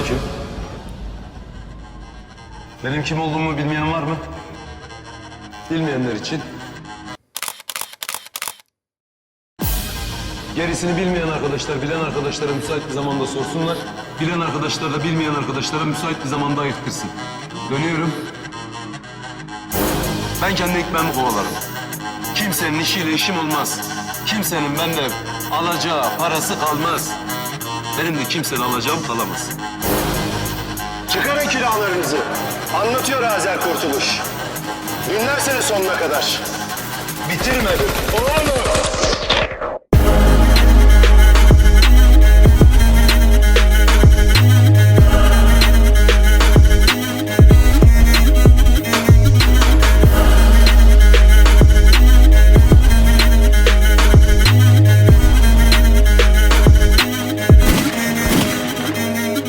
Selamünaleyküm. Benim kim olduğumu bilmeyen var mı? Bilmeyenler için. Gerisini bilmeyen arkadaşlar, bilen arkadaşlara müsait bir zamanda sorsunlar. Bilen arkadaşlar da bilmeyen arkadaşlara müsait bir zamanda ayırtırsın. Dönüyorum. Ben kendi ekmeğimi kovalarım. Kimsenin işiyle işim olmaz. Kimsenin benden alacağı parası kalmaz. Benim de kimsenin alacağım kalamaz. Çıkarın külahlarınızı. Anlatıyor Azer Kurtuluş. Dinlerseniz sonuna kadar. Bitirmedim. Oğlum!